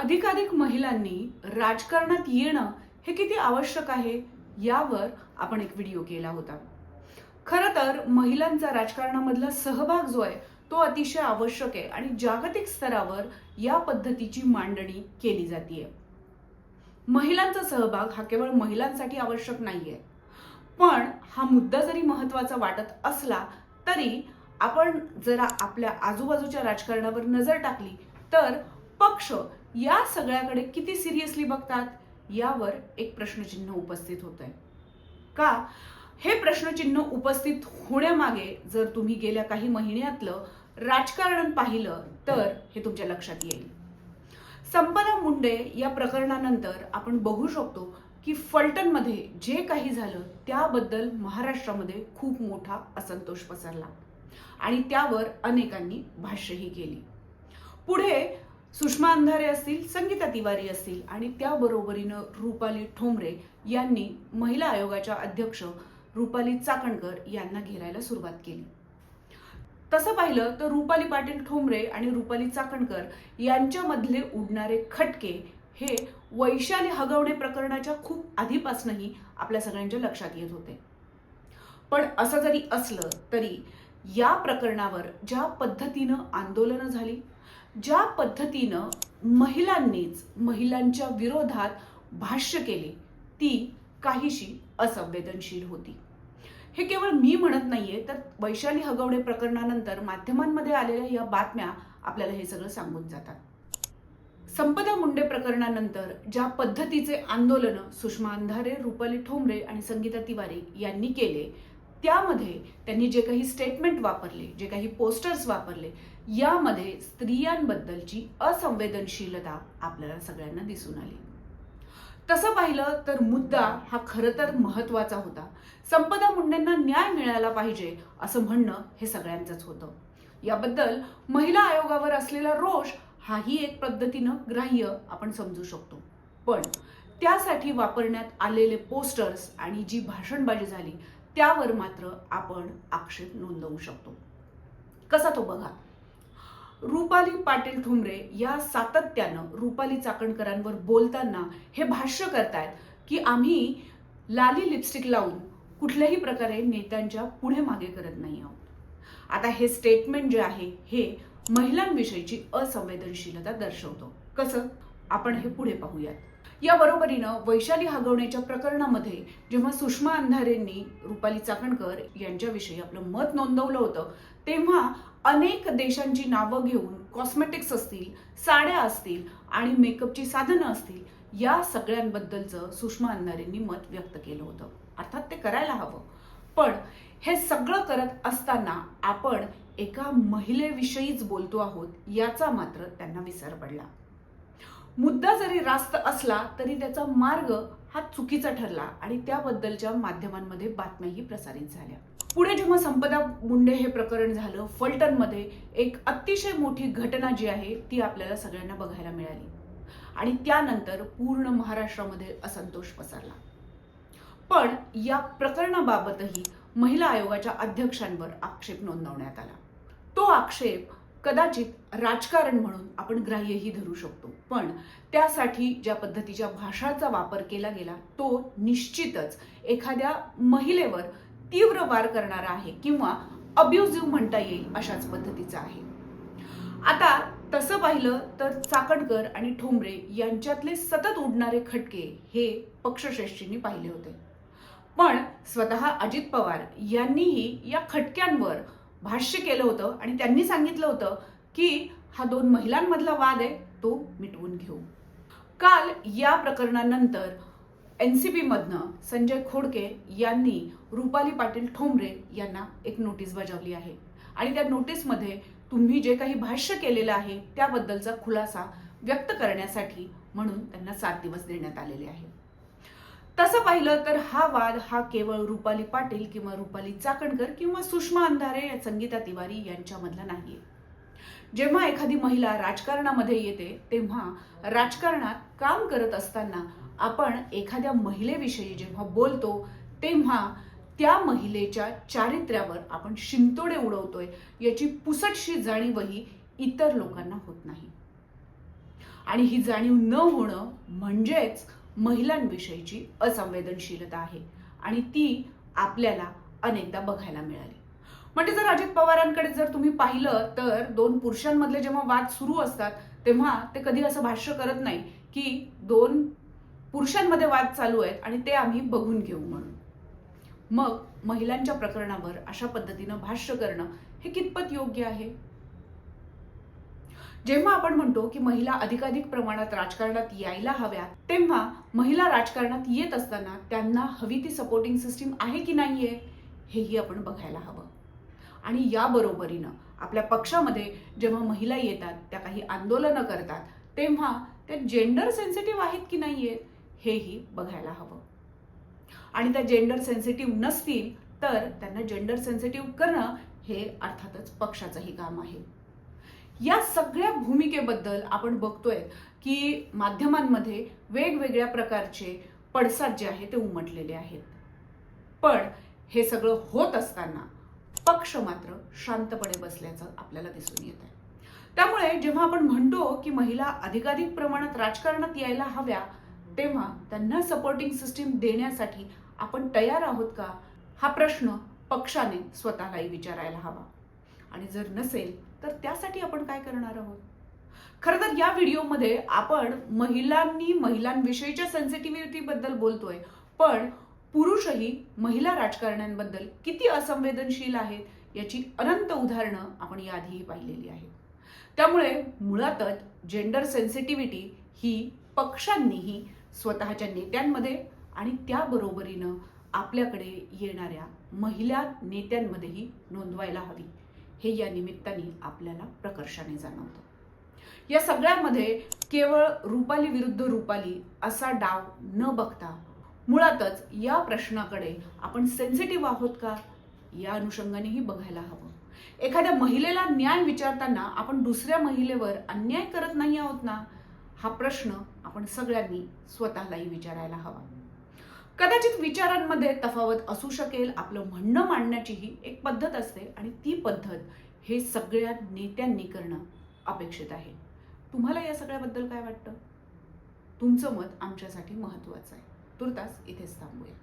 अधिकाधिक महिलांनी राजकारणात येणं हे किती आवश्यक आहे यावर आपण एक व्हिडिओ केला होता. खरं तर महिलांचा राजकारणामधला सहभाग जो आहे तो अतिशय आवश्यक आहे आणि जागतिक स्तरावर या पद्धतीची मांडणी केली जाते महिलांचा सहभाग हा केवळ महिलांसाठी आवश्यक नाहीये. पण हा मुद्दा जरी महत्त्वाचा वाटत असला तरी आपण जरा आपल्या आजूबाजूच्या राजकारणावर नजर टाकली तर पक्ष या सगळ्याकडे किती सिरियसली बघतात यावर एक प्रश्नचिन्ह उपस्थित होत आहे का? हे प्रश्नचिन्ह उपस्थित होण्यामागे जर तुम्ही गेल्या काही महिन्यातलं राजकारण पाहिलं तर हे तुमच्या लक्षात येईल. संपदा मुंडे या प्रकरणानंतर आपण बघू शकतो की फलटणमध्ये जे काही झालं त्याबद्दल महाराष्ट्रामध्ये खूप मोठा असंतोष पसरला. आणि त्यावर अनेकांनी भाष्यही केली. पुढे सुषमा अंधारे असतील संगीता तिवारी असतील आणि त्याबरोबरीनं रुपाली ठोंबरे यांनी महिला आयोगाच्या अध्यक्ष रुपाली चाकणकर यांना घेरायला सुरुवात केली. तसं पाहिलं तर रुपाली पाटील ठोंबरे आणि रुपाली चाकणकर यांच्यामधले उडणारे खटके हे वैशाली हगवणे प्रकरणाच्या खूप आधीपासूनही आपल्या सगळ्यांच्या लक्षात येत होते. पण असं जरी असलं तरी या प्रकरणावर ज्या पद्धतीनं आंदोलनं झाली ज्या पद्धतीनं महिलांनीच महिलांच्या विरोधात भाष्य केले ती काहीशी असंवेदनशील होती. हे केवळ मी म्हणत नाहीये तर वैशाली हगवणे प्रकरणानंतर माध्यमांमध्ये आलेल्या या बातम्या आपल्याला हे सगळं सांगून जातात. संपदा मुंडे प्रकरणानंतर ज्या पद्धतीचे आंदोलन सुषमा अंधारे रुपाली ठोंबरे आणि संगीता तिवारी यांनी केले त्यामध्ये त्यांनी जे काही स्टेटमेंट वापरले जे काही पोस्टर्स वापरले यामध्ये स्त्रियांबद्दलची असंवेदनशीलता आपल्याला सगळ्यांना दिसून आली. तसं पाहिलं तर मुद्दा हा खरं तर महत्त्वाचा होता. संपदा मुंडेंना न्याय मिळाला पाहिजे असं म्हणणं हे सगळ्यांचंच होतं. याबद्दल महिला आयोगावर असलेला रोष हाही एक पद्धतीनं ग्राह्य आपण समजू शकतो. पण त्यासाठी वापरण्यात आलेले पोस्टर्स आणि जी भाषणबाजी झाली त्यावर मात्र आपण आक्षेप नोंदवू शकतो. कसा तो बघा? रुपाली पाटील ठुमरे या सातत्यानं रुपाली चाकणकरांवर बोलताना हे भाष्य करतायत की आम्ही लाली लिपस्टिक लावून कुठल्याही प्रकारे नेत्यांच्या पुढे मागे करत नाही आहोत. आता हे स्टेटमेंट जे आहे हे महिलांविषयीची असंवेदनशीलता दर्शवतो. कसं? आपण हे पुढे पाहूयात. या बरोबरीनं वैशाली हगवण्याच्या प्रकरणामध्ये जेव्हा सुषमा अंधारेंनी रुपाली चाकणकर यांच्याविषयी आपलं मत नोंदवलं होतं तेव्हा अनेक देशांची नावं घेऊन कॉस्मेटिक्स असतील साड्या असतील आणि मेकअपची साधनं असतील या सगळ्यांबद्दलचं सुषमा अंधारेंनी मत व्यक्त केलं होतं. अर्थात ते करायला हवं. पण हे सगळं करत असताना आपण एका महिलेविषयीच बोलतो आहोत याचा मात्र त्यांना विसर पडला. मुद्दा जरी रास्त असला तरी त्याचा मार्ग हा चुकीचा ठरला आणि त्याबद्दलच्या माध्यमांमध्ये बातम्याही प्रसारित झाल्या. पुढे जेव्हा संपदा मुंडे हे प्रकरण झालं फलटणमध्ये एक अतिशय मोठी घटना जी आहे ती आपल्याला सगळ्यांना बघायला मिळाली. आणि त्यानंतर पूर्ण महाराष्ट्रामध्ये असंतोष पसरला. पण या प्रकरणाबाबतही महिला आयोगाच्या अध्यक्षांवर आक्षेप नोंदवण्यात आला. तो आक्षेप कदाचित राजकारण म्हणून आपण ग्राह्यही धरू शकतो. पण त्यासाठी ज्या पद्धतीच्या भाषाचा वापर केला गेला तो निश्चितच एखाद्या महिलेवर तीव्र वार करणारा आहे किंवा अब्युझिव्ह म्हणता येईल अशाच पद्धतीचा आहे. आता तसं पाहिलं तर चाकणकर आणि ठोंबरे यांच्यातले सतत उडणारे खटके हे पक्षश्रेष्ठींनी पाहिले होते. पण स्वतः अजित पवार यांनीही या खटक्यांवर भाष्य केलं होतं आणि त्यांनी सांगितलं होतं की हा दोन महिलांमधला वाद आहे तो मिटवून घेऊ. काल या प्रकरणानंतर एन सी पीमधनं संजय खोडके यांनी रुपाली पाटील ठोंबरे यांना एक नोटीस बजावली आहे. आणि त्या नोटीसमध्ये तुम्ही जे काही भाष्य केलेलं आहे त्याबद्दलचा खुलासा व्यक्त करण्यासाठी म्हणून त्यांना सात दिवस देण्यात आलेले आहे तसं पाहिलं तर हा वाद हा केवळ रुपाली पाटील किंवा रुपाली चाकणकर किंवा सुषमा अंधारे या संगीता तिवारी यांच्यामधला नाहीये. जेव्हा एखादी महिला राजकारणामध्ये येते तेव्हा राजकारणात काम करत असताना आपण एखाद्या महिलेविषयी जेव्हा बोलतो तेव्हा त्या महिलेच्या चारित्र्यावर आपण शिंतोडे उडवतोय याची पुसटशी जाणीवही इतर लोकांना होत नाही. आणि ही जाणीव न होणं म्हणजेच महिलांविषयीची असंवेदनशीलता आहे आणि ती आपल्याला अनेकदा बघायला मिळाली. म्हणजे जर अजित पवारांकडे जर तुम्ही पाहिलं तर दोन पुरुषांमधले जेव्हा वाद सुरू असतात तेव्हा ते कधी असं भाष्य करत नाही की दोन पुरुषांमध्ये वाद चालू आहेत आणि ते आम्ही बघून घेऊ म्हणून. मग महिलांच्या प्रकरणावर अशा पद्धतीनं भाष्य करणं हे कितपत योग्य आहे? जेव्हा आपण म्हणतो की महिला अधिकाधिक प्रमाणात राजकारणात यायला हव्यात तेव्हा महिला राजकारणात येत असताना त्यांना हवी ती सपोर्टिंग सिस्टीम आहे की नाहीये हेही आपण बघायला हवं. आणि या बरोबरीनं आपल्या पक्षामध्ये जेव्हा महिला येतात त्या काही आंदोलनं करतात तेव्हा त्या जेंडर सेन्सिटिव्ह आहेत की नाही आहेत हेही बघायला हवं. आणि त्या जेंडर सेन्सिटिव्ह नसतील तर त्यांना जेंडर सेन्सिटिव्ह करणं हे अर्थातच पक्षाचंही काम आहे. या सगळ्या भूमिकेबद्दल आपण बघतोय की माध्यमांमध्ये वेगवेगळ्या प्रकारचे पडसाद जे आहे ते उमटलेले आहेत. पण हे सगळं होत असताना पक्ष मात्र शांतपणे बसल्याचं आपल्याला दिसून येत आहे त्यामुळे जेव्हा आपण म्हणतो की महिला अधिकाधिक प्रमाणात राजकारणात यायला हव्या तेव्हा त्यांना सपोर्टिंग सिस्टीम देण्यासाठी आपण तयार आहोत का? हा प्रश्न पक्षाने स्वतःलाही विचारायला हवा. आणि जर नसेल तर त्यासाठी आपण काय करणार आहोत? खरं तर या व्हिडिओमध्ये आपण महिलांनी महिलांविषयीच्या सेन्सिटिव्हिटीबद्दल बोलतोय. पण पुरुषही महिला राजकारण्यांबद्दल किती असंवेदनशील आहेत याची अनंत उदाहरणं आपण याआधीही पाहिलेली आहेत. त्यामुळे मुळातच जेंडर सेन्सिटिव्हिटी ही पक्षांनीही स्वतःच्या नेत्यांमध्ये आणि त्याबरोबरीनं आपल्याकडे येणाऱ्या महिला नेत्यांमध्येही नोंदवायला हवी. हे या निमित्ताने आपल्याला प्रकर्षाने जाणवतं. या सगळ्यामध्ये केवळ रुपाली विरुद्ध रुपाली असा डाव न बघता मुळातच या प्रश्नाकडे आपण सेन्सिटिव्ह आहोत का? या अनुषंगानेही बघायला हवं. एखाद्या महिलेला न्याय विचारताना आपण दुसऱ्या महिलेवर अन्याय करत नाही आहोत ना? हा प्रश्न आपण सगळ्यांनी स्वतःलाही विचारायला हवा. कदाचित विचारांमध्ये तफावत असू शकेल आपलं म्हणणं मांडण्याचीही एक पद्धत असते आणि ती पद्धत हे सगळ्या नेत्यांनी करणं अपेक्षित आहे. तुम्हाला या सगळ्याबद्दल काय वाटतं? तुमचं मत आमच्यासाठी महत्त्वाचं आहे. तुर्तास इथेच थांबूया.